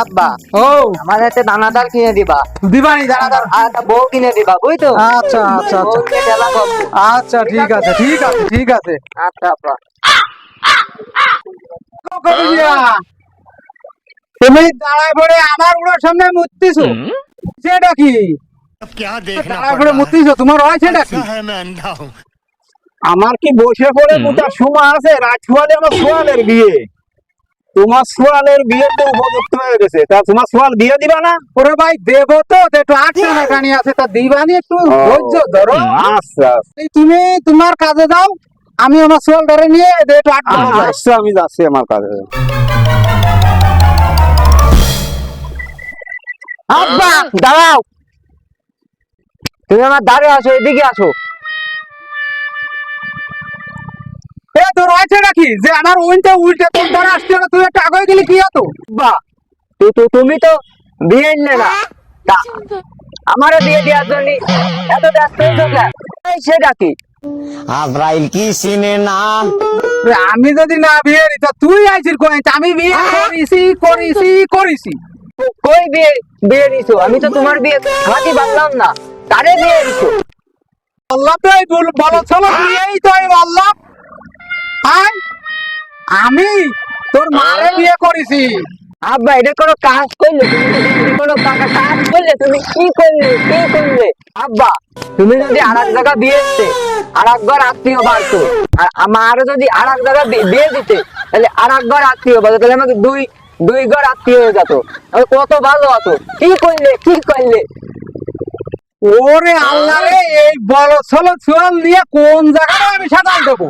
আব্বা ও। আমার হাতে দানাদার কিনে দিবা। দানাদার। আর বউ কিনে দিবা আচ্ছা আচ্ছা আচ্ছা।, আচ্ছা। ঠিক আছে ঠিক আছে ঠিক আছে। আচ্ছা তুমি দাঁড়ায় পড়ে আমার উড়োর সামনে মুতিছো সেটা কি? দাঁড়ায় পড়ে মুতিছো তোমার হয় সেটা কি? আচ্ছা, আচ্ছা। আমার কি বসে পড়ে দুটা সময় আছে? রাত ছোয়ালে আমার ছোয়ালের বিয়ে। তোমার সোয়ালের বিয়ে তো উপযুক্ত হয়ে গেছে। তা তোমার সোয়াল বিয়ে দিবা না? ওরে ভাই দেবো তো একটু আটটা মেকানি আছে তা দিবানি একটু? ধৈর্য ধরো। আচ্ছা। তুমি তোমার কাজে যাও আমি আমার সোল ধরে নিয়ে একটু আচ্ছা আমি যাচ্ছি আমার কাছে আব্বা দাঁড়াও। তুমি আমার দাঁড়ে আসো এদিকে আসো এ তোর আছে নাকি? যে আমার উল্টে উল্টে তোর দ্বারা আসছে গেলে কি হতো? বা তো তো তুমি তো বিয়ে নিলে না। আমারও বিয়ে দেওয়ার জন্য এত ব্যস্ত? এই সেটা কি আব্রাইল কি চিনে না? আমি যদি না বিয়ে দিত তুই আইছিস কই? আমি বিয়ে করিছি করিছি করিছি। কই বিয়ে বিয়ে দিছো? আমি তো তোমার বিয়ে হাতি বাঁধলাম না। কারে বিয়ে দিছো? আল্লাহ তো এই বল বলো চলো বিয়েই তো আমি বললাম। আমি তোর মারে বিয়ে করেছি। আব্বা এটা কোনো কাজ করলে? কোনো কাজ করলে তুমি কি করলে? কি করলে? আব্বা তুমি যদি আর এক জায়গা বিয়ে দিতে আর এক ঘর আত্মীয় বাড়তো আর আমারও যদি আর এক জায়গা বিয়ে দিতে তাহলে আর এক ঘর আত্মীয় বাড়তো তাহলে আমাকে দুই দুই ঘর আত্মীয় হয়ে যেত। কত ভালো হতো। কি করলে? কি করলে? ওরে আল্লাহ রে এই বড় ছোল চুয়াল দিয়ে কোন জায়গায় আমি সাঁতার দেবো?